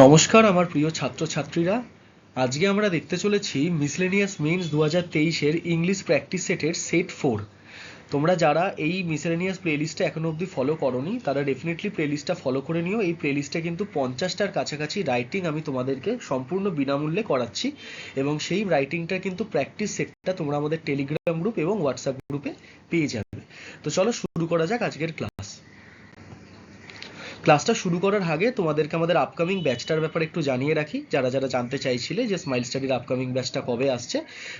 নমস্কার, আমার প্রিয় ছাত্রছাত্রীরা। আজকে আমরা দেখতে চলেছি মিসলেনিয়াস মেন্স দু হাজার তেইশের ইংলিশ প্র্যাকটিস সেটের সেট ফোর তোমরা যারা এই মিসলেনিয়াস প্লেলিস্টটা এখনও অবধি ফলো করনি, তারা ডেফিনেটলি প্লেলিস্টটা ফলো করে নিও। এই প্লেলিস্টে কিন্তু পঞ্চাশটার কাছাকাছি রাইটিং আমি তোমাদেরকে সম্পূর্ণ বিনামূল্যে করাচ্ছি এবং সেই রাইটিংটা কিন্তু প্র্যাকটিস সেটটা তোমরা আমাদের টেলিগ্রাম গ্রুপ এবং হোয়াটসঅ্যাপ গ্রুপে পেয়ে যাবে। তো চলো শুরু করা যাক আজকের ক্লাস ক্লাসটা শুরু করার আগে তোমাদেরকে আমাদের আপকামিং ব্যাচটার ব্যাপারে একটু জানিয়ে রাখি। যারা যারা জানতে চাইছিলে যে স্মাইল স্টাডির আপকামিং ব্যাচটা কবে আসছে,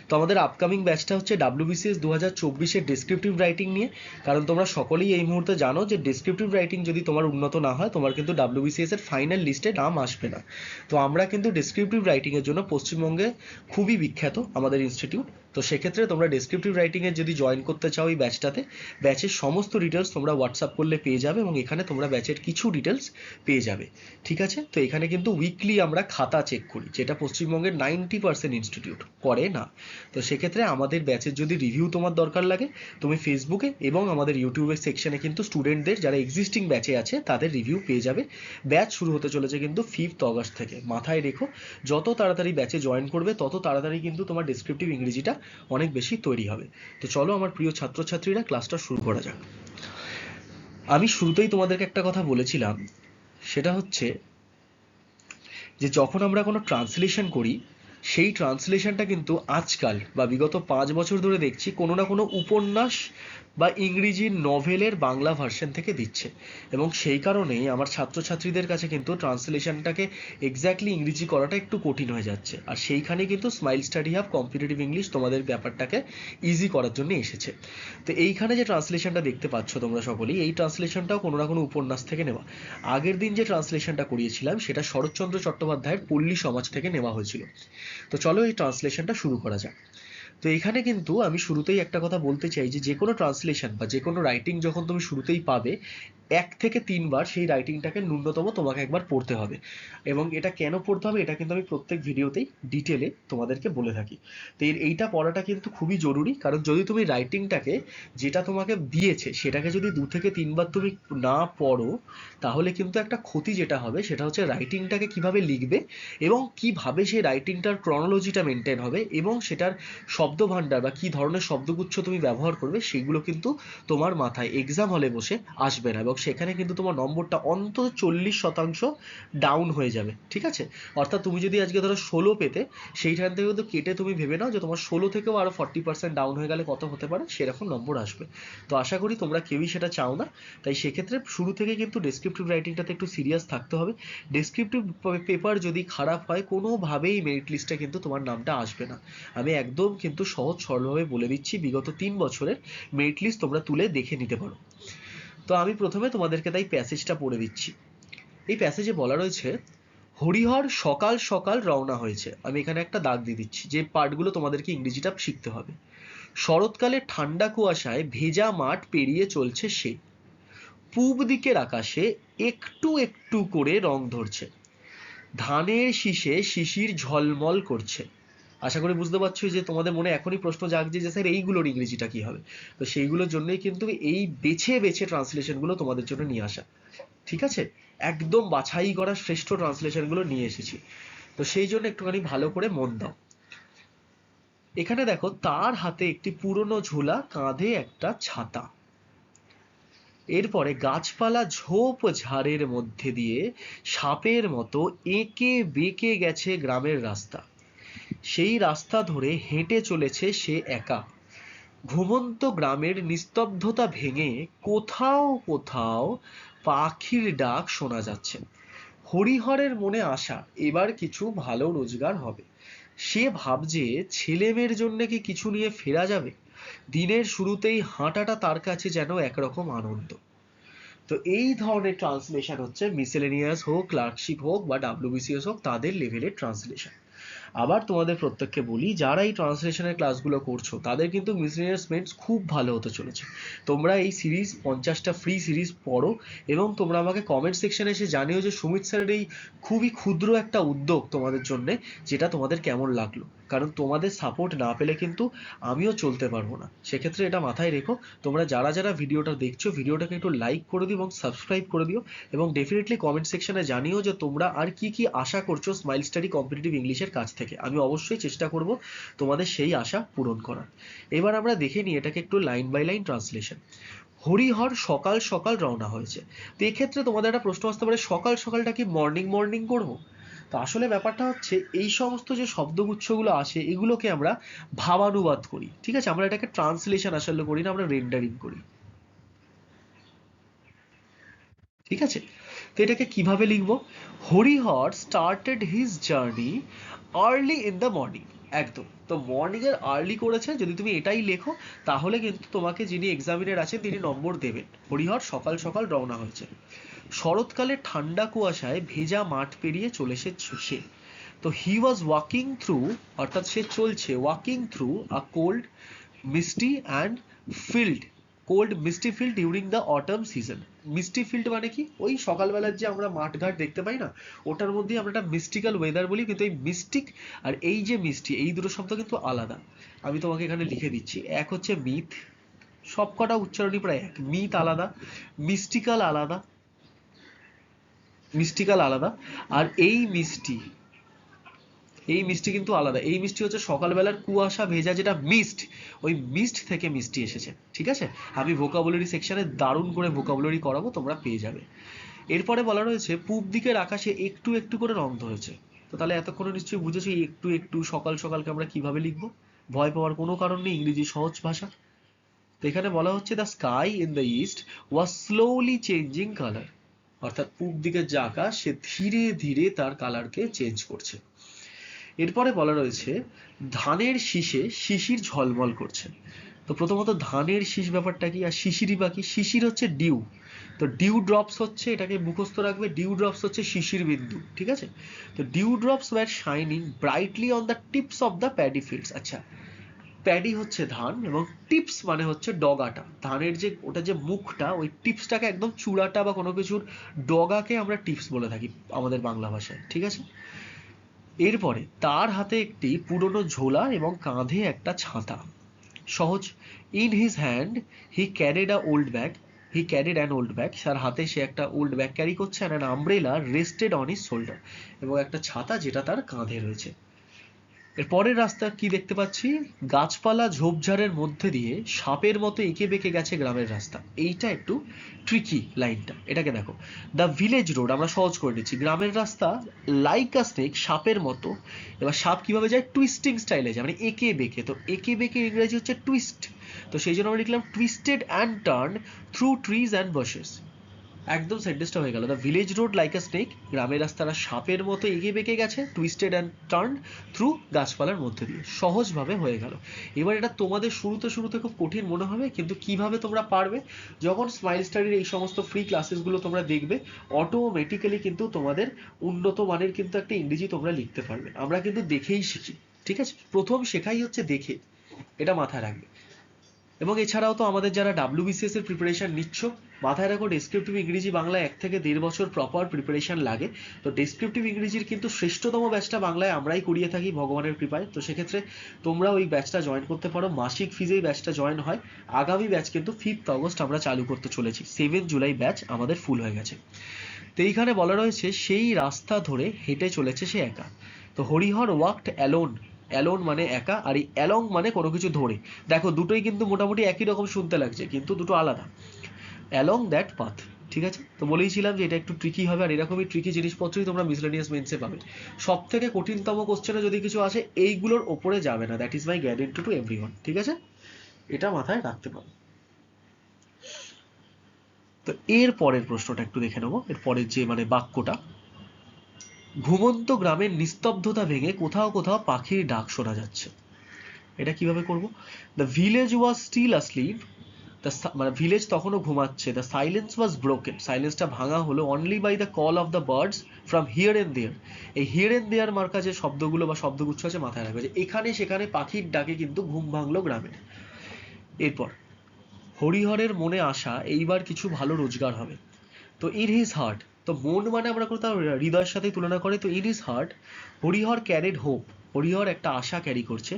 তো আমাদের আপকামিং ব্যাচটা হচ্ছে ডাব্লিউবিসিএস দু হাজার চব্বিশের ডিসক্রিপটিভ রাইটিং নিয়ে। কারণ তোমরা সকলেই এই মুহূর্তে জানো যে ডিসক্রিপটিভ রাইটিং যদি তোমার উন্নত না হয়, তোমার কিন্তু ডাব্লিউবিসিএস এর ফাইনাল লিস্টে নাম আসবে না। তো আমরা কিন্তু ডিসক্রিপটিভ রাইটিং এর জন্য পশ্চিমবঙ্গে খুবই বিখ্যাত আমাদের ইনস্টিটিউট তো সেক্ষেত্রে তোমরা ডেসক্রিপটিভ রাইটিংয়ে যদি জয়েন করতে চাও এই ব্যাচটাতে ব্যাচের সমস্ত ডিটেলস তোমরা হোয়াটসঅ্যাপ করলে পেয়ে যাবে এবং এখানে তোমরা ব্যাচের কিছু ডিটেলস পেয়ে যাবে, ঠিক আছে? তো এখানে কিন্তু উইকলি আমরা খাতা চেক করি, যেটা পশ্চিমবঙ্গের নাইনটি পার্সেন্ট ইনস্টিটিউট করে না। তো সেক্ষেত্রে আমাদের ব্যাচের যদি রিভিউ তোমার দরকার লাগে, তুমি ফেসবুকে এবং আমাদের ইউটিউবের সেকশনে কিন্তু স্টুডেন্টদের যারা এক্সিস্টিং ব্যাচে আছে, তাদের রিভিউ পেয়ে যাবে। ব্যাচ শুরু হতে চলেছে কিন্তু ফিফথ অগস্ট থেকে। মাথায় রেখো, যত তাড়াতাড়ি ব্যাচে জয়েন করবে, তত তাড়াতাড়ি কিন্তু তোমার ডেসক্রিপটিভ ইংরেজিটা অনেক বেশি তৈরি হবে। তো চলো আমার প্রিয় ছাত্রছাত্রীরা ক্লাসটা শুরু করা যাক। আমি শুরুতেই তোমাদেরকে একটা কথা বলেছিলাম, সেটা হচ্ছে যে যখন আমরা কোনো ট্রান্সলেশন করি, সেই ট্রান্সলেশনটা কিন্তু আজকাল বা বিগত পাঁচ বছর ধরে দেখছি কোনো না কোনো উপন্যাস বা ইংরেজি নভেলের বাংলা ভার্সন থেকে দিচ্ছে। এবং সেই কারণেই আমার ছাত্রছাত্রীদের কাছে কিন্তু ট্রান্সলেশনটাকে এক্স্যাক্টলি ইংরেজি করাটা একটু কঠিন হয়ে যাচ্ছে। আর সেইখানে কিন্তু smile study hub competitive English তোমাদের ব্যাপারটাকে ইজি করার জন্য এসেছে। তো এইখানে যে ট্রান্সলেশনটা দেখতে পাচ্ছ তোমরা সকলেই, এই ট্রান্সলেশনটাও কোনো না কোনো উপন্যাস থেকে নেওয়া। আগের দিন যে ট্রান্সলেশনটা করিয়েছিলাম, সেটা শরৎচন্দ্র চট্টোপাধ্যায়ের পল্লী সমাজ থেকে নেওয়া হয়েছিল। তো চলো এই ট্রান্সলেশনটা শুরু করা যাক। তো এখানে কিন্তু আমি শুরুতেই একটা কথা বলতে চাই যে যে কোনো ট্রান্সলেশন বা যে কোনো রাইটিং যখন তুমি শুরুতেই পাবে এক থেকে তিনবার সেই রাইটিংটাকে ন্যূনতম তোমাকে একবার পড়তে হবে। এবং এটা কেন পড়তে হবে এটা কিন্তু আমি প্রত্যেক ভিডিওতেই ডিটেলে তোমাদেরকে বলে থাকি। তো এইটা পড়াটা কিন্তু খুবই জরুরি, কারণ যদি তুমি রাইটিংটাকে যেটা তোমাকে দিয়েছে সেটাকে যদি দু থেকে তিনবার তুমি না পড়ো, তাহলে কিন্তু একটা ক্ষতি যেটা হবে সেটা হচ্ছে রাইটিংটাকে কীভাবে লিখবে এবং কীভাবে সেই রাইটিংটার ক্রনোলজিটা মেনটেন হবে এবং সেটার শব্দ ভাণ্ডার বা কি ধরনের শব্দগুচ্ছ তুমি ব্যবহার করবে, সেগুলো কিন্তু তোমার মাথায় এক্সাম হলে বসে আসবে না এবং সেখানে কিন্তু তোমার নম্বরটা অন্তত চল্লিশ শতাংশ ডাউন হয়ে যাবে, ঠিক আছে? অর্থাৎ তুমি যদি আজকে ধরো ষোলো পেতে, সেইখান থেকে কিন্তু কেটে তুমি ভেবে নাও যে তোমার ষোলো থেকেও আরও ফর্টি পার্সেন্ট ডাউন হয়ে গেলে কত হতে পারে, সেরকম নম্বর আসবে। তো আশা করি তোমরা কেউই সেটা চাও না। তাই সেক্ষেত্রে শুরু থেকে কিন্তু ডেসক্রিপটিভ রাইটিংটাতে একটু সিরিয়াস থাকতে হবে। ডেসক্রিপটিভ পেপার যদি খারাপ হয়, কোনোভাবেই মেরিট লিস্টে কিন্তু তোমার নামটা আসবে না। আমি একদম কিন্তু সহজ সরলভাবে বলে দিচ্ছি, বিগত তিন বছরের মেরিট লিস্ট তোমরা তুলে দেখে নিতে পারো। তো আমি প্রথমে তোমাদেরকে তাই প্যাসেজটা পড়ে দিচ্ছি। এই প্যাসেজে বলা রয়েছে, হরিহর সকাল সকাল রওনা হয়েছে। আমি এখানে একটা দাগ দিয়ে দিচ্ছি, যে পার্টগুলো তোমাদেরকে ইংরেজিটা শিখতে হবে। শরৎকালে ঠান্ডা কুয়াশায় ভেজা মাঠ পেরিয়ে চলছে সে। পূব দিকের আকাশে একটু একটু করে রং ধরছে। ধানের শীষে শিশির ঝলমল করছে। আশা করি বুঝতে পারছ যে তোমাদের মনে এখনই প্রশ্ন জাগছে যে স্যার এইগুলোর ইংরেজিটা কি হবে? তো সেইগুলোর জন্যই কিন্তু এই বেছে বেছে ট্রান্সলেশনগুলো তোমাদের জন্য নিয়ে আসা। ঠিক আছে? একদম বাছাই করা শ্রেষ্ঠ ট্রান্সলেশনগুলো নিয়ে এসেছি। তো সেই জন্য একটুখানি ভালো করে মন দাও। এখানে দেখো, তার হাতে একটি পুরনো ঝোলা, কাঁধে একটা ছাতা। এরপরে গাছপালা ঝোপ ঝাড়ের মধ্যে দিয়ে সাপের মতো এঁকে বেঁকে গেছে গ্রামের রাস্তা। সেই রাস্তা ধরে হেঁটে চলেছে সে একা। ঘুমন্ত গ্রামের নিস্তব্ধতা ভেঙে কোথাও কোথাও পাখির ডাক শোনা যাচ্ছে। হরিহরের মনে আশা, এবার কিছু ভালো রোজগার হবে। সে ভাবছে, ছেলে মেয়ের জন্য কি কিছু নিয়ে ফেরা যাবে? দিনের শুরুতেই হাঁটাটা তার কাছে যেন একরকম আনন্দ। তো এই ধরনের ট্রান্সলেশন হচ্ছে, মিসেলেনিয়াস হোক, ক্লার্কশিপ হোক বা ডাব্লিউবিসিএস হোক, তাদের লেভেলের ট্রান্সলেশন। আবার তোমাদের প্রত্যেককে বলি, যারা এই ট্রান্সলেশনের ক্লাসগুলো করছ, তাদের কিন্তু মিসলিনিয়াস মেন্স খুব ভালো হতে চলেছে। তোমরা এই সিরিজ পঞ্চাশটা ফ্রি সিরিজ পড়ো এবং তোমরা আমাকে কমেন্ট সেকশনে এসে জানিও যে সুমিত স্যারের এই খুবই ক্ষুদ্র একটা উদ্যোগ তোমাদের জন্যে, যেটা তোমাদের কেমন লাগল। কারণ তোমাদের সাপোর্ট না পেলে কিন্তু আমিও চলতে পারব না। সেক্ষেত্রে এটা মাথায় রেখো, তোমরা যারা যারা ভিডিওটা দেখছ, ভিডিওটাকে একটু লাইক করে দিও এবং সাবস্ক্রাইব করে দিও এবং ডেফিনেটলি কমেন্ট সেকশনে জানিও যে তোমরা আর কি কি আশা করছ স্মাইল স্টাডি কম্পিটিটিভ ইংলিশের কাছ থেকে। আমি অবশ্যই চেষ্টা করব তোমাদের সেই আশা পূরণ করার। এবার আমরা দেখে নিই এটাকে একটু line by line translation Harihar সকাল সকাল রওনা হয়েছে। তো এক্ষেত্রে তোমাদের একটা প্রশ্ন আসতে পারে, সকাল সকালটা কি মর্নিং মর্নিং করব? তো আসলে ব্যাপারটা হচ্ছে, এই সমস্ত যে শব্দগুচ্ছগুলো আসে, এগুলোকে আমরা ভাবানুবাদ করি। ঠিক আছে? আমরা এটাকে ট্রান্সলেশন আসলে করি না, আমরা রেন্ডারিং করি। ঠিক আছে? তো এটাকে কীভাবে লিখব? Harihar started his journey early in the morning একদম। তো মর্নিং এর আর্লি করেছে, যদি তুমি এটাই লেখো, তাহলে কিন্তু তোমাকে যিনি এক্সামিনার আছেন, তিনি নম্বর দেবেন। হরিহর সকাল সকাল রওনা হয়েছে শরৎকালে ঠান্ডা কুয়াশায় ভেজা মাঠ পেরিয়ে চলে এসেছে সে। তো হি ওয়াজ ওয়াকিং থ্রু অর্থাৎ সে চলছে walking through a cold misty and field cold misty field during the autumn season misty field মানে কি? ওই সকালবেলার যে আমরা মাঠঘাট দেখতে পাই না, ওটার মধ্যেই আমরা একটা মিস্টিক্যাল ওয়েদার বলি, কিন্তু এই মিস্টিক আর এই যে মিষ্টি এই দুটো শব্দ কিন্তু আলাদা। আমি তোমাকে এখানে লিখে দিচ্ছি। এক হচ্ছে মিথ সবকটা উচ্চারণই প্রায় এক। মিথ আলাদা মিস্টিক্যাল আলাদা মিষ্টিকাল আলাদা। আর এই মিষ্টি এই মিষ্টি কিন্তু আলাদা। এই মিষ্টি হচ্ছে সকালবেলার কুয়াশা ভেজা যেটা মিস্ট ওই মিস্ট থেকে মিষ্টি এসেছে, ঠিক আছে? আমি ভোকাবুলারি সেকশনে দারুণ করে ভোকাবুলারি করাবো, তোমরা পেয়ে যাবে। এরপরে বলা রয়েছে, পূব দিকের আকাশে একটু একটু করে রং ধরেছে। তো তাহলে এতক্ষণে নিশ্চয়ই বুঝেছ একটু একটু সকাল সকালকে আমরা কীভাবে লিখব? ভয় পাওয়ার কোনো কারণ নেই, ইংরেজি সহজ ভাষা। তো এখানে বলা হচ্ছে the sky in the east was slowly changing colour অর্থাৎ পূব দিকের যে আকাশ, সে ধীরে ধীরে তার কালারকে চেঞ্জ করছে। এরপরে বলা রয়েছে, ধানের শীষে শিশির ঝলমল করছে। তো প্রথমত ধানের শীষ ব্যাপারটা কি আর শিশিরই বাকি? শিশির হচ্ছে ডিউ তো ডিউ ড্রপস হচ্ছে, এটাকে মুখস্থ রাখবে ডিউ ড্রপস হচ্ছে শিশির বিন্দু, ঠিক আছে? তো dew drops were shining brightly on the tips of the paddy fields আচ্ছা প্যাডি হচ্ছে ধান এবং টিপস মানে হচ্ছে ডগাটা ধানের যে, ওটা যে মুখটা, ওই টিপসটাকে একদম চূড়াটা বা কোনো কিছুর ডগাকে আমরা টিপস বলে থাকি আমাদের বাংলা ভাষায়, ঠিক আছে? এরপরে তার হাতে একটি পুরনো ঝোলা এবং কাঁধে একটা ছাতা। সহজ। In his hand he carried a old bag he carried an old bag তার হাতে সে একটা ওল্ড ব্যাগ ক্যারি করছে and an umbrella rested on his shoulder এবং একটা ছাতা যেটা তার কাঁধে রয়েছে। এর পরের রাস্তা কি দেখতে পাচ্ছি? গাছপালা ঝোপঝাড়ের মধ্যে দিয়ে সাপের মতো এঁকে বেঁকে গেছে গ্রামের রাস্তা। এইটা একটু ট্রিকি লাইনটা এটাকে দেখো। দ্য ভিলেজ রোড আমরা সহজ করে নিচ্ছি গ্রামের রাস্তা লাইক আ স্নেক সাপের মতো। এবার সাপ কীভাবে যায়? টুইস্টিং স্টাইলে যায় মানে এঁকে বেঁকে। তো এঁকে বেঁকে ইংরেজি হচ্ছে টুইস্ট তো সেই জন্য আমরা লিখলাম twisted and turn through trees and bushes একদম সেন্টেন্সটা হয়ে গেল। The village road like a snake গ্রামের রাস্তাটা সাপের মতো এগিয়ে বেঁকে গেছে টুইস্টেড অ্যান্ড টার্ন থ্রু গাছপালার মধ্যে দিয়ে। সহজভাবে হয়ে গেল। এবার এটা তোমাদের শুরুতে শুরুতে খুব কঠিন মনে হবে, কিন্তু কীভাবে তোমরা পারবে? যখন স্মাইল স্টাডির এই সমস্ত ফ্রি ক্লাসেসগুলো তোমরা দেখবে অটোমেটিক্যালি কিন্তু তোমাদের উন্নত মানের কিন্তু একটা ইংরেজি তোমরা লিখতে পারবে। আমরা কিন্তু দেখেই শিখি। ঠিক আছে? প্রথম শেখাই হচ্ছে দেখে। এটা মাথায় রাখবে। এবং এছাড়াও তো আমাদের যারা ডাব্লিউবিসিএস এর প্রিপারেশন নিচ্ছ মাথায় রাখো ডেসক্রিপটিভ ইংরেজি বাংলায় এক থেকে দেড় বছর প্রপার প্রিপারেশন লাগে। তো ডেসক্রিপটিভ ইংরেজির কিন্তু শ্রেষ্ঠতম ব্যাচটা বাংলায় আমরাই করিয়ে থাকি ভগবানের কৃপায়। তো সেক্ষেত্রে তোমরা ওই ব্যাচটা জয়েন করতে পারো। মাসিক ফিজেই ব্যাচটা জয়েন হয়। আগামী ব্যাচ কিন্তু ফিফথ অগস্ট আমরা চালু করতে চলেছি। সেভেন জুলাই ব্যাচ আমাদের ফুল হয়ে গেছে। তো এইখানে বলা রয়েছে, সেই রাস্তা ধরে হেঁটে চলেছে সে একা। তো হরিহর ওয়াকড অ্যালোন অ্যালোন মানে একা, আর এই অ্যালং মানে কোনো কিছু ধরে। দেখো, দুটোই কিন্তু মোটামুটি একই রকম শুনতে লাগছে, কিন্তু দুটো আলাদা। অ্যালং দ্যাট পাথ ঠিক আছে? তো বলেইছিলাম যে এটা একটু ট্রিকি হবে, আর এরকমই ট্রিকি জিনিসপত্রই তোমরা মিসলেনিয়াস মেন্সে পাবে। সব থেকে কঠিনতম কোশ্চেনে যদি কিছু আসে, এইগুলোর ওপরে যাবে না। That is my guarantee to everyone ঠিক আছে? এটা মাথায় রাখতে পারো। তো এর পরের প্রশ্নটা একটু দেখে নেব। এর পরের যে মানে বাক্যটা ঘুমন্ত গ্রামের নিস্তব্ধতা ভেঙে কোথাও কোথাও পাখির ডাক শোনা যাচ্ছে। এটা কীভাবে করব? The village was still asleep the মানে ভিলেজ তখনও ঘুমাচ্ছে। দ্য সাইলেন্স ওয়াজ ব্রোকেন সাইলেন্সটা ভাঙা হলো only by the call of the birds from here and there এই হিয়ার এন্ড দেয়ার মার্কা যে শব্দগুলো বা শব্দগুচ্ছ আছে মাথায় রাখবে যে এখানে সেখানে পাখির ডাকে কিন্তু ঘুম ভাঙলো গ্রামে। এরপর, হরিহরের মনে আসা এইবার কিছু ভালো রোজগার হবে। তো ইন হিজ হার্ট তো মন মানে আমরা কোথাও হৃদয়ের সাথে তুলনা করে, তো in is heart Harihar carried hope Harihar একটা আশা ক্যারি করছে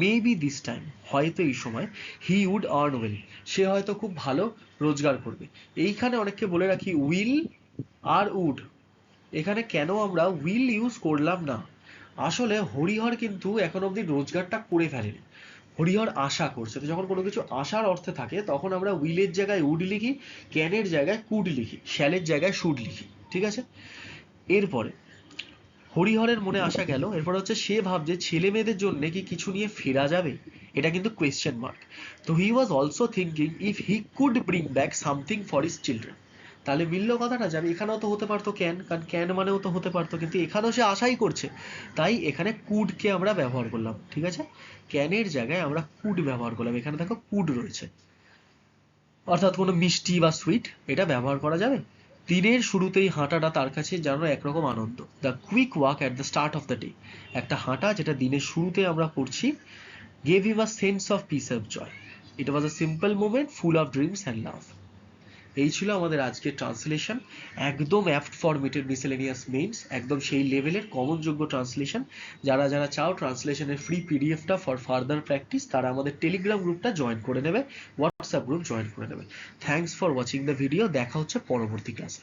মেবি দিস টাইম হয়তো এই সময় হি উড আর্ন ওয়েল সে হয়তো খুব ভালো রোজগার করবে। এইখানে অনেককে বলে রাখি উইল আর উড এখানে কেন আমরা উইল ইউজ করলাম না? আসলে হরিহর কিন্তু এখন অবধি রোজগারটা করে ফেলেনি। হরিহর আশা করছে। তো যখন কোনো কিছু আশার অর্থে থাকে, তখন আমরা উইলের জায়গায় উড লিখি, ক্যানের জায়গায় কুড লিখি, শ্যালের জায়গায় শুড লিখি, ঠিক আছে? এরপরে হরিহরের মনে আসা গেল, এরপর হচ্ছে সে ভাবছে ছেলে মেয়েদের জন্য কি কিছু নিয়ে ফেরা যাবে? এটা কিন্তু কোয়েশ্চেন মার্ক তো he was also thinking if he could bring back something for his children তাহলে মিলল কথাটা যে আমি এখানেও তো হতে পারতো ক্যান কারণ ক্যান মানেও তো হতে পারতো, কিন্তু এখানেও সে আশাই করছে। তাই এখানে কুডকে আমরা ব্যবহার করলাম, ঠিক আছে? ক্যানের জায়গায় আমরা কুড ব্যবহার করলাম। এখানে দেখো কুড রয়েছে। অর্থাৎ কোনো মিষ্টি বা সুইট এটা ব্যবহার করা যাবে। দিনের শুরুতেই হাঁটাটা তার কাছে যেন একরকম আনন্দ। The quick walk at the start of the day একটা হাঁটা যেটা দিনের শুরুতে আমরা করছি gave him a sense of peace of joy it was a simple moment full of dreams and love এই ছিল আমাদের আজকের ট্রান্সলেশন। একদম অ্যাপ্ট ফর মিটেড মিসেলেনিয়াস মেইনস একদম সেই লেভেলের কমন যোগ্য ট্রান্সলেশন। যারা যারা চাও ট্রান্সলেশনের ফ্রি পিডিএফটা ফর ফার্দার প্র্যাকটিস তারা আমাদের টেলিগ্রাম গ্রুপটা জয়েন করে নেবে হোয়াটসঅ্যাপ গ্রুপ জয়েন করে নেবে। Thanks for watching the video দেখা হচ্ছে পরবর্তী ক্লাসে